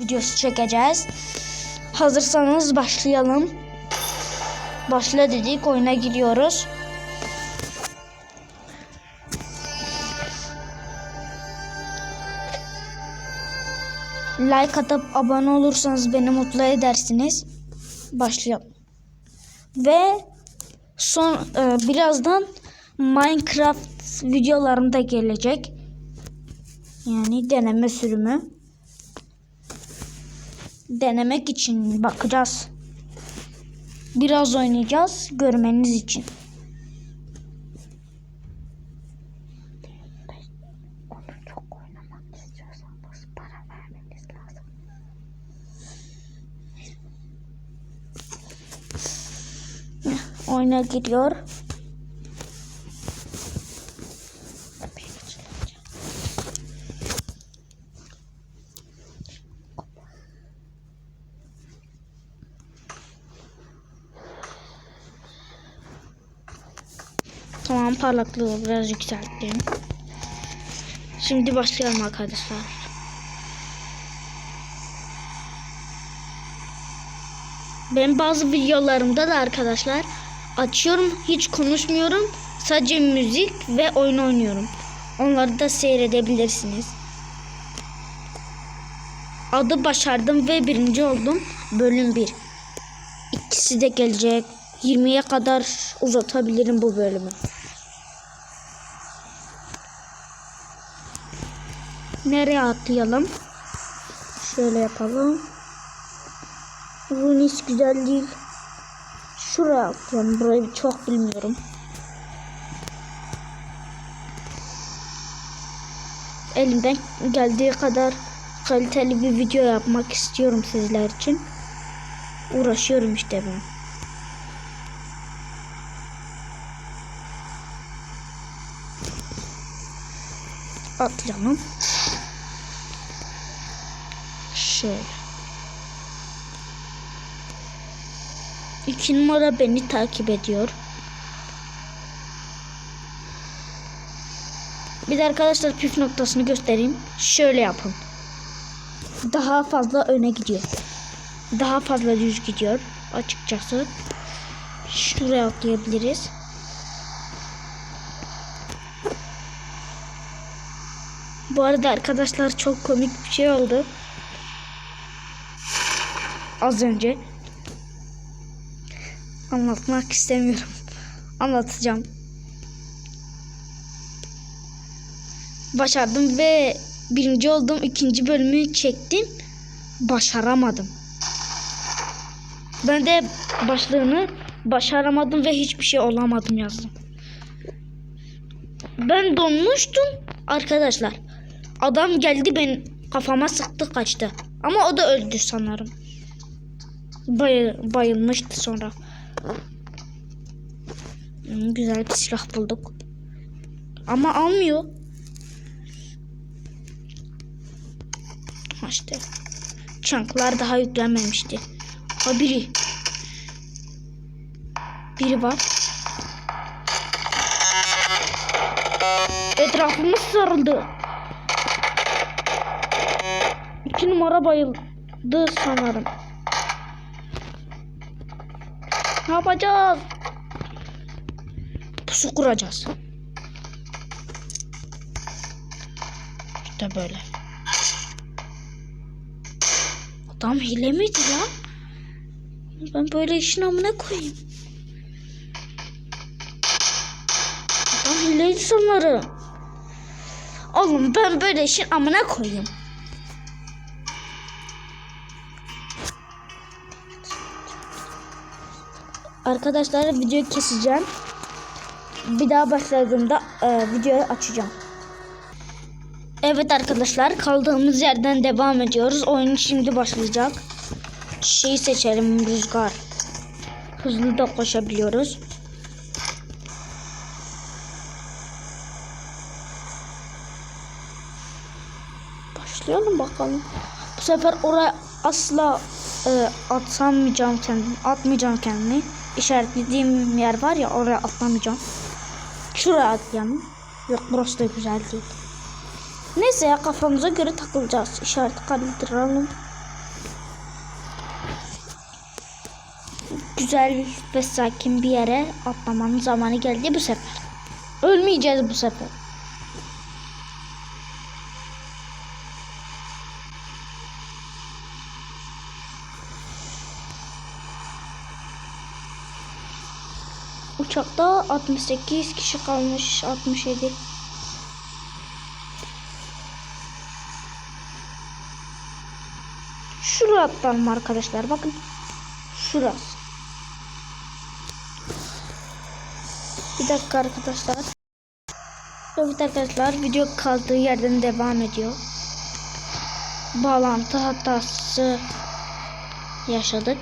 videosu çekeceğiz. Hazırsanız başlayalım. Başla dedik oyuna giriyoruz. Like atıp abone olursanız beni mutlu edersiniz. Başlayalım. Ve son e, birazdan Minecraft videolarım da gelecek. Yani deneme sürümü. Denemek için bakacağız. Biraz oynayacağız görmeniz için. Oyuna giriyor. Tamam parlaklığı biraz yükselttim. Şimdi başlayalım arkadaşlar. Ben bazı videolarımda da arkadaşlar açıyorum hiç konuşmuyorum. Sadece müzik ve oyun oynuyorum. Onları da seyredebilirsiniz. Adı başardım ve birinci oldum. Bölüm 1. İkisi de gelecek. 20'ye kadar uzatabilirim bu bölümü. Nereye atlayalım? Şöyle yapalım. Runis güzel değil. Şuraya atlayalım. Burayı çok bilmiyorum. Elimden geldiği kadar kaliteli bir video yapmak istiyorum sizler için. Uğraşıyorum işte ben. Atlayalım. Şöyle. İki numara beni takip ediyor. Bir de arkadaşlar püf noktasını göstereyim. Şöyle yapın. Daha fazla öne gidiyor. Daha fazla düz gidiyor açıkçası. Şuraya atlayabiliriz. Bu arada arkadaşlar çok komik bir şey oldu. Az önce. Anlatmak istemiyorum. Anlatacağım. Başardım ve birinci oldum. ikinci bölümü çektim. Başaramadım. Ben de başlığını başaramadım ve hiçbir şey olamadım yazdım. Ben donmuştum arkadaşlar. Adam geldi ben kafama sıktı kaçtı. Ama o da öldü sanırım. Bay, bayılmıştı sonra. Hmm, güzel bir silah bulduk. Ama almıyor. İşte. Çanklar daha yüklenmemişti. Ha biri. Biri var. Etrafımız sarıldı. İki numara bayıldı sanırım. Ne yapacağız? Pusu kuracağız. İşte böyle. Adam hile miydi lan? Ben böyle işin amına koyayım. Adam hileydi sanırım. Oğlum ben böyle işin amına koyayım. Arkadaşlar videoyu keseceğim. Bir daha başladığımda e, videoyu açacağım. Evet arkadaşlar kaldığımız yerden devam ediyoruz. Oyun şimdi başlayacak. Şeyi seçelim rüzgar. Hızlı da koşabiliyoruz. Başlayalım bakalım. Bu sefer oraya asla e, atsamayacağım kendimi. Atmayacağım kendimi işaretlediğim yer var ya oraya atlamayacağım. Şuraya atlayalım. Yok burası da güzel değil. Neyse ya kafamıza göre takılacağız. İşareti kaldıralım. Güzel ve sakin bir yere atlamanın zamanı geldi bu sefer. Ölmeyeceğiz bu sefer. Uçakta 68 kişi kalmış 67. Şuraya atlayalım arkadaşlar bakın. Şurası. Bir dakika arkadaşlar. Evet arkadaşlar video kaldığı yerden devam ediyor. Bağlantı hatası yaşadık.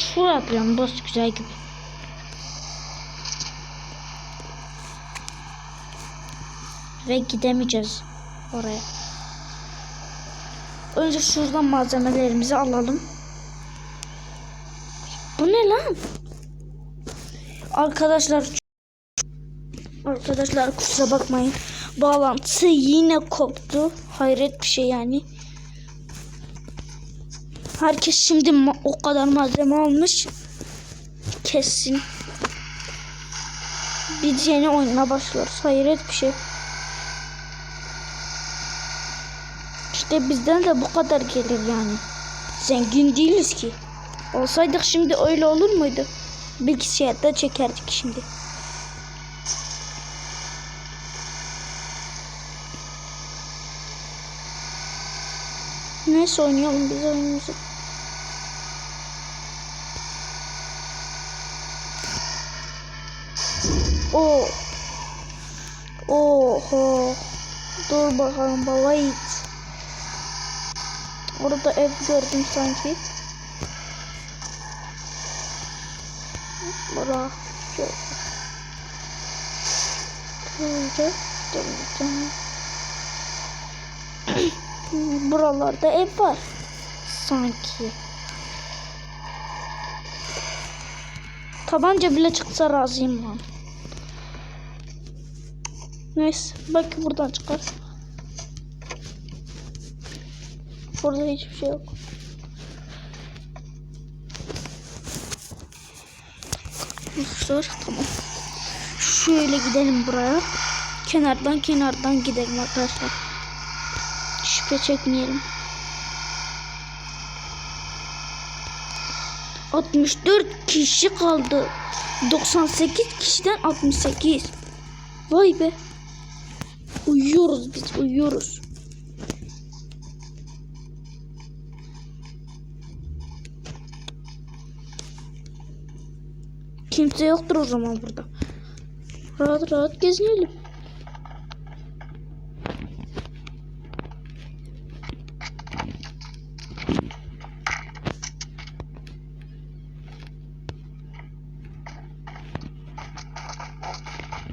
Şuraya atlayalım. Burası güzel gibi. Ve gidemeyeceğiz oraya. Önce şuradan malzemelerimizi alalım. Bu ne lan? Arkadaşlar Arkadaşlar kusura bakmayın. Bağlantı yine koptu. Hayret bir şey yani. Herkes şimdi o kadar malzeme almış. Kesin. Biz yeni oyuna başlıyoruz. Hayret bir şey. İşte bizden de bu kadar gelir yani. Zengin değiliz ki. Olsaydık şimdi öyle olur muydu? Bilgisayarda çekerdik şimdi. Neyse oynayalım biz oyunumuzu. Oo. Oho. Dur bakalım baba it. Orada ev gördüm sanki. Bura. Şöyle. Buralarda ev var. Sanki. Tabanca bile çıksa razıyım lan. Neyse. Belki buradan çıkar. Burada hiçbir şey yok. Arkadaşlar tamam. Şöyle gidelim buraya. Kenardan kenardan gidelim arkadaşlar. Şüphe çekmeyelim. 64 kişi kaldı. 98 kişiden 68. Vay be. Uyuyoruz biz uyuyoruz. Kimse yoktur o zaman burada. Rahat rahat gezinelim.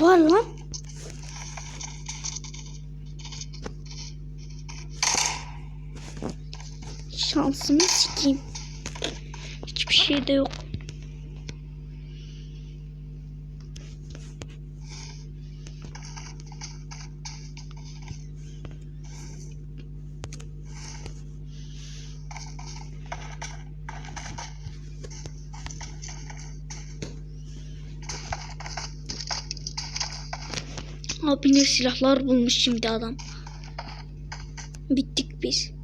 Var lan. Şansımı sikeyim. Hiçbir şey de yok. Abi ne silahlar bulmuş şimdi adam. Bittik biz.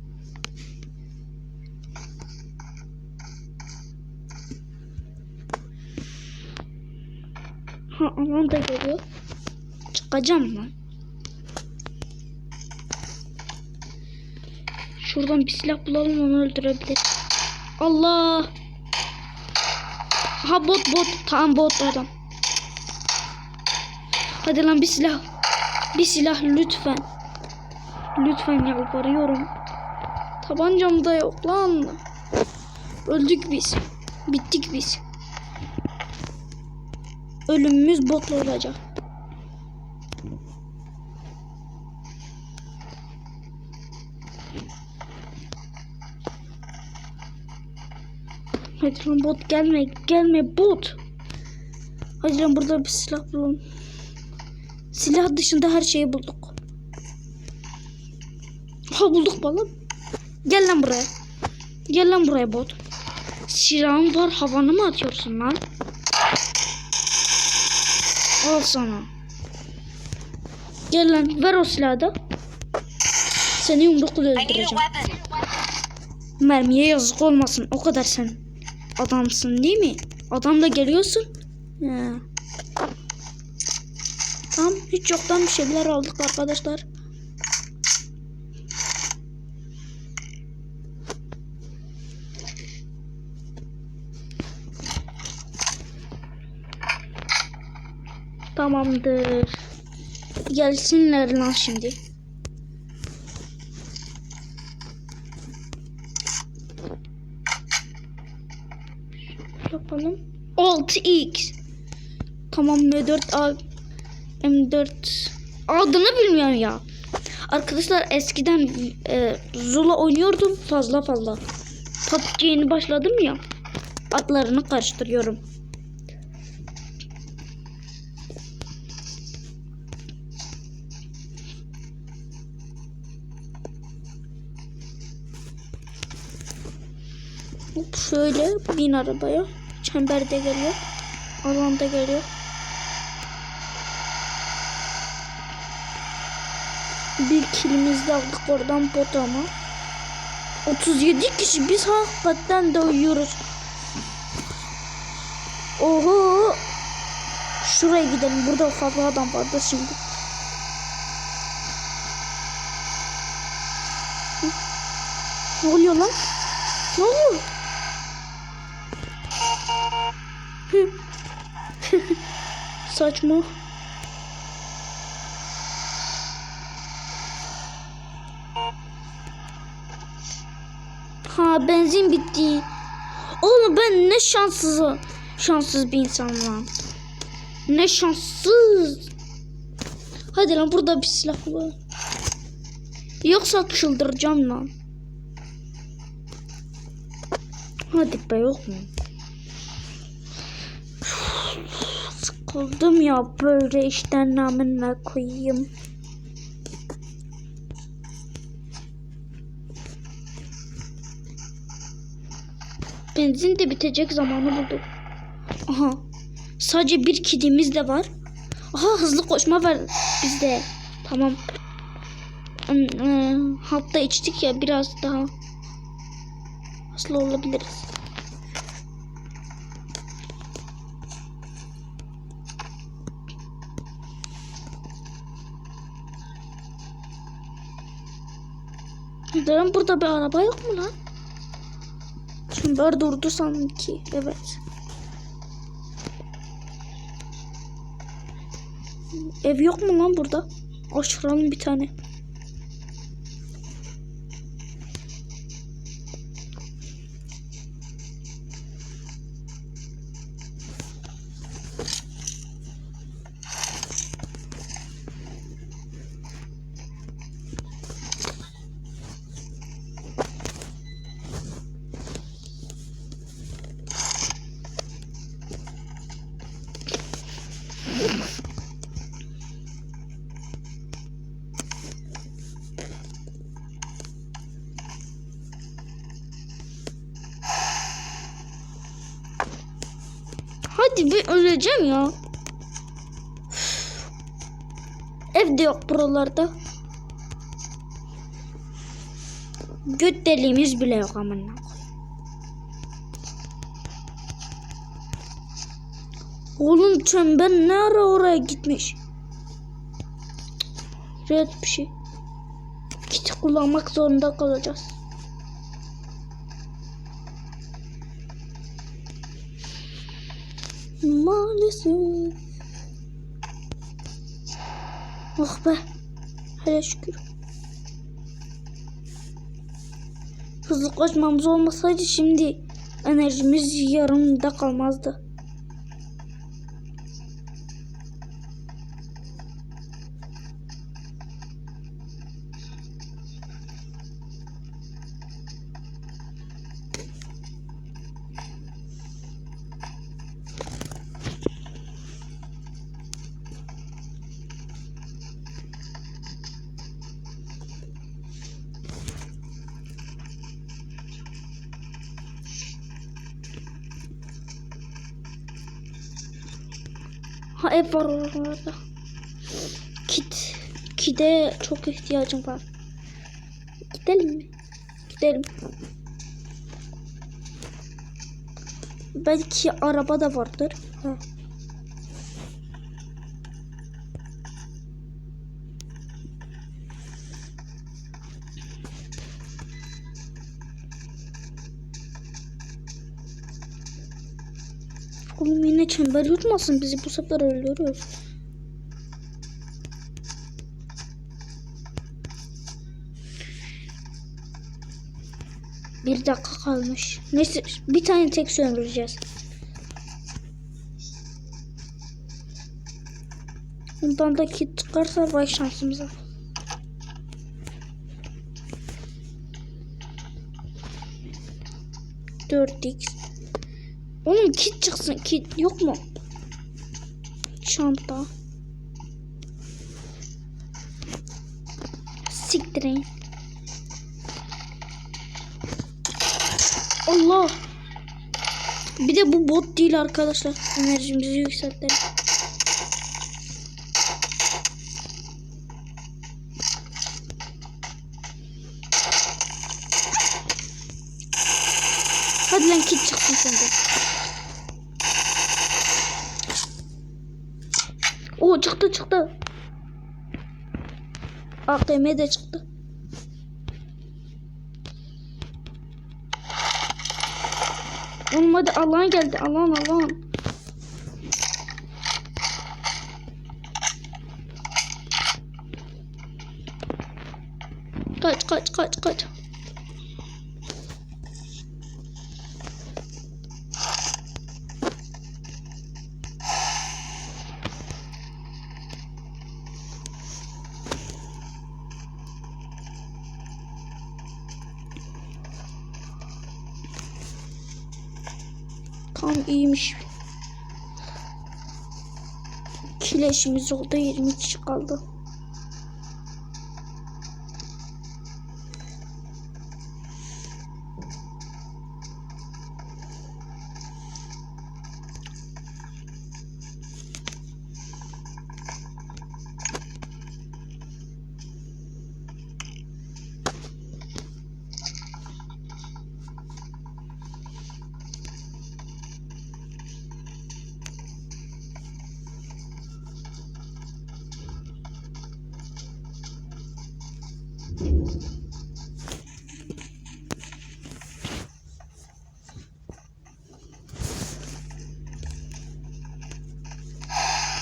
Ha aman da geliyor. Çıkacağım lan. Şuradan bir silah bulalım onu öldürebilir. Allah. Ha bot bot. Tamam bot adam. Hadi lan bir silah. Bir silah lütfen. Lütfen yalvarıyorum. Tabancam da yok lan. Öldük biz. Bittik biz. Ölümümüz botla olacak. Hadi lan bot gelme. Gelme bot. Hadi lan burada bir silah bulalım. Silah dışında her şeyi bulduk. Ha bulduk balık. Gel lan buraya. Gel lan buraya bot. Silahın var havanı mı atıyorsun lan? Al sana. Gel lan ver o silahı da. Seni yumrukla öldüreceğim. Mermiye yazık olmasın. O kadar sen adamsın değil mi? Adam da geliyorsun. He. Tamam hiç yoktan bir şeyler aldık arkadaşlar. Tamamdır. Gelsinler lan şimdi. yapalım. 6x. Tamam M4 A M4 adını bilmiyorum ya. Arkadaşlar eskiden e, Zula oynuyordum fazla fazla. PUBG yeni başladım ya. Adlarını karıştırıyorum. Şöyle bin arabaya. Çemberde geliyor. Alanda geliyor. Bir kilimiz de aldık oradan bot ama. 37 kişi biz hakikaten de uyuyoruz. Oho. Şuraya gidelim. Burada fazla adam vardı şimdi. Hı? Ne oluyor lan? Ne oluyor? Saçma. Ha benzin bitti. Oğlum ben ne şanssız şanssız bir insanım. Ne şanssız. Hadi lan burada bir silah var. Yoksa çıldıracağım lan. Hadi be yok mu? Sıkıldım ya böyle işten namına koyayım. Benzin de bitecek zamanı bulduk. Aha. Sadece bir kidimiz de var. Aha hızlı koşma var bizde. Tamam. Hmm, hmm, Hatta içtik ya biraz daha hızlı olabiliriz. Neden burada bir araba yok mu lan? Şunlar durdu sanki. Evet. Ev yok mu lan burada? Aşıralım bir tane. Hadi bir öleceğim ya. Üf. Ev de yok buralarda. Göt deliğimiz bile yok amına. Oğlum çember ne ara oraya gitmiş? Red bir şey. Kiti kullanmak zorunda kalacağız. Maalesef. Oh be. Hele şükür. Hızlı koşmamız olmasaydı şimdi enerjimiz yarımda kalmazdı. Ha ev var oralarda. Kit. Kide çok ihtiyacım var. Gidelim mi? Gidelim. Belki araba da vardır. Oğlum yine çember yutmasın bizi bu sefer öldürürüz. Bir dakika kalmış. Neyse bir tane tek söndüreceğiz. Bundan da kit çıkarsa vay şansımıza. Dört x Oğlum kit çıksın. Kit yok mu? Çanta. Siktirin. Allah. Bir de bu bot değil arkadaşlar. Enerjimizi yükseltelim. Hadi lan kit çıksın sende. Oo çıktı çıktı. AKM de çıktı. Oğlum hadi Allah'ın geldi. Allah'ın Allah'ın. Tam iyiymiş. Kileşimiz oldu 20 kişi kaldı.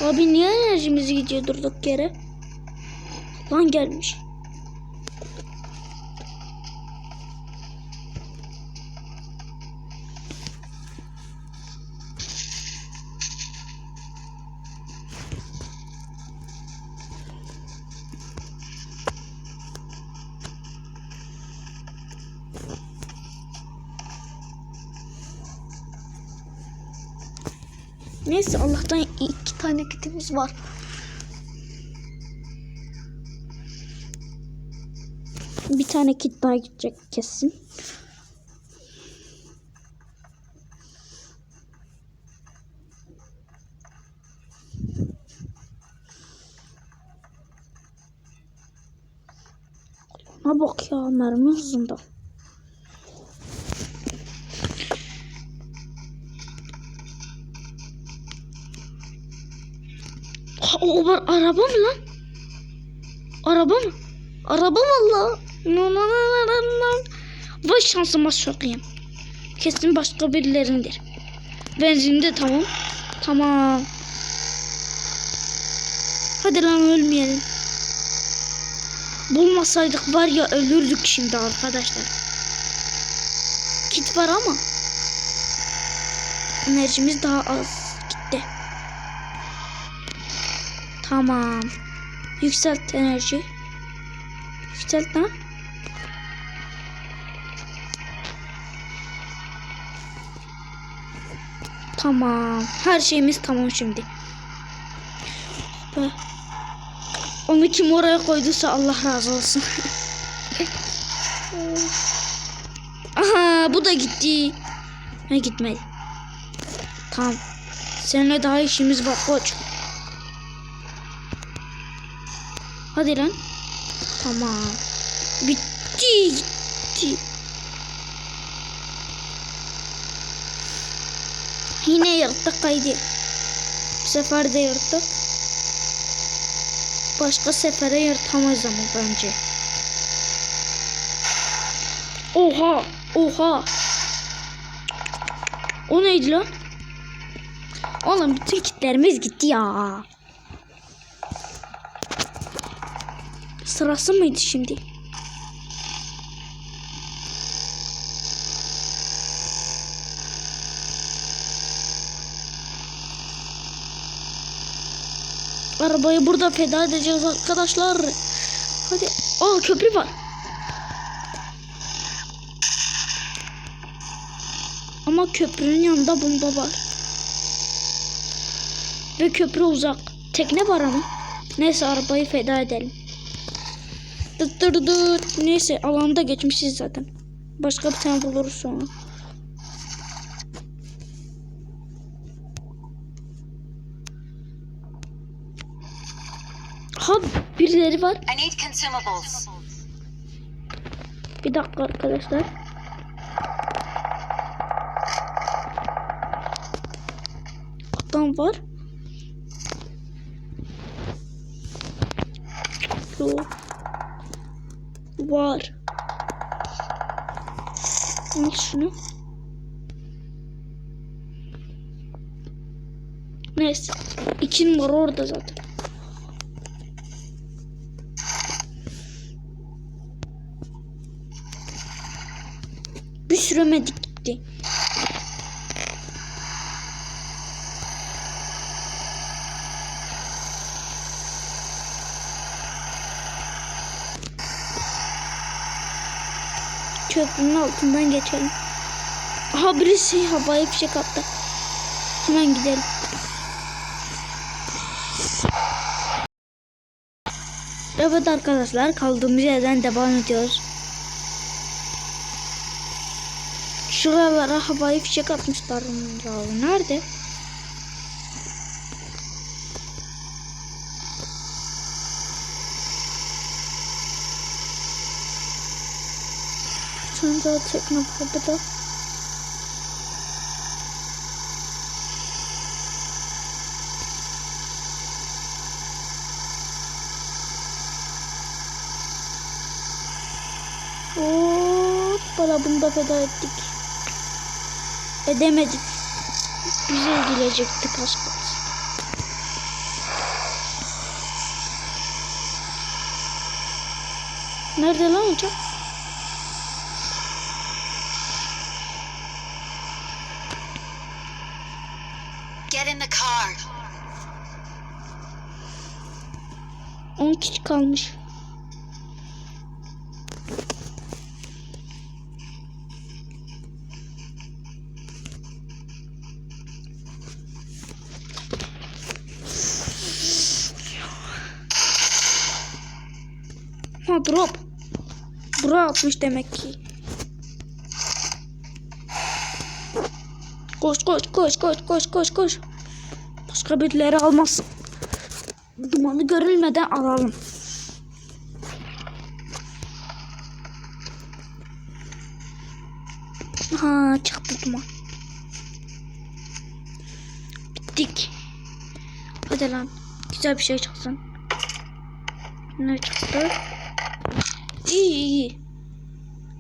Abi niye enerjimiz gidiyor durduk yere? Lan gelmiş. Neyse Allah'tan tane kitimiz var. Bir tane kit daha gidecek kesin. Ha bak ya mermi hızında. Var araba mı lan? Araba mı? Araba mı la? No, no, no, no, no, no. Vay şansıma sokayım. Kesin başka birilerindir. Benzin de tamam. Tamam. Hadi lan ölmeyelim. Bulmasaydık var ya ölürdük şimdi arkadaşlar. Kit var ama enerjimiz daha az Tamam. Yükselt enerji. Yükselt lan. Tamam. Her şeyimiz tamam şimdi. Onu kim oraya koyduysa Allah razı olsun. Aha bu da gitti. Ha gitmedi. Tamam. Seninle daha işimiz var koç. Hadi lan. Tamam. Bitti. Gitti. Yine yırttık kaydı. Bu sefer de yırttık. Başka sefere yırtamayız ama bence. Oha! Oha! O neydi lan? Oğlum bütün kitlerimiz gitti ya. Sırası mıydı şimdi? Arabayı burada feda edeceğiz arkadaşlar. Hadi. Aa köprü var. Ama köprünün yanında bomba var. Ve köprü uzak. Tekne var ama. Neyse arabayı feda edelim. Dıt dıt dıt. Neyse alanda geçmişiz zaten. Başka bir tane buluruz sonra. Ha birileri var. Bir dakika arkadaşlar. Adam var. Şunu. Neyse. İki numara orada zaten. Bir süremedik gitti. Köprünün altından geçelim. Aha birisi havaya fişek attı. Hemen gidelim. Evet arkadaşlar kaldığımız yerden devam ediyoruz. Şuralara havai fişek atmışlar. Nerede? Daha tekne kapıda. Hoppala bunu da feda ettik. Edemedik. Bize az kalsın. Nerede lan uçak? Kişi kalmış. Ha drop. Buraya atmış demek ki. Koş koş koş koş koş koş koş. Başka birileri almasın. Dumanı görülmeden alalım. Ha çıktı duman. Bittik. Hadi lan. Güzel bir şey çıksın. Ne çıktı? İyi iyi.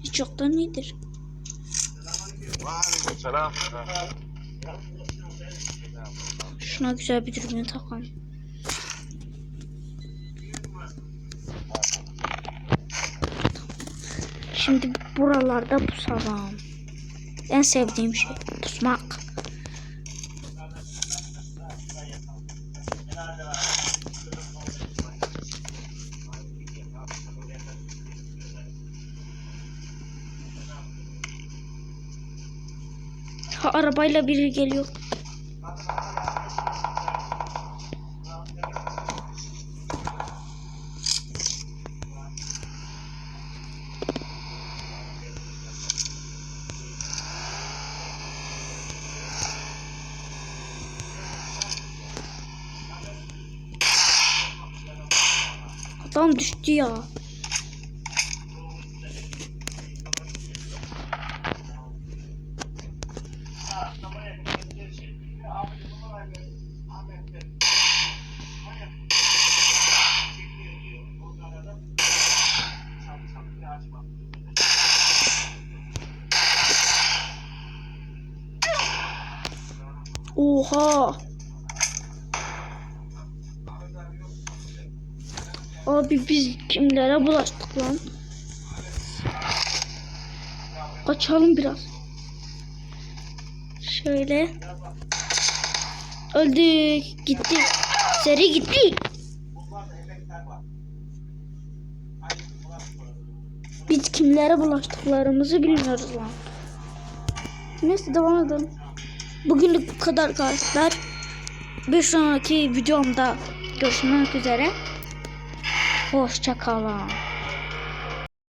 Hiç yoktan iyidir. Şuna güzel bir dürbün takalım. Şimdi buralarda pusalım. En sevdiğim şey pusmak. Ha, arabayla biri geliyor. Düştü ya. Oha. Abi biz kimlere bulaştık lan? Açalım biraz. Şöyle. Öldük. Gitti. Seri gitti. Biz kimlere bulaştıklarımızı bilmiyoruz lan. Neyse devam edelim. Bugünlük bu kadar arkadaşlar. Bir sonraki videomda görüşmek üzere. Hoşça kalın.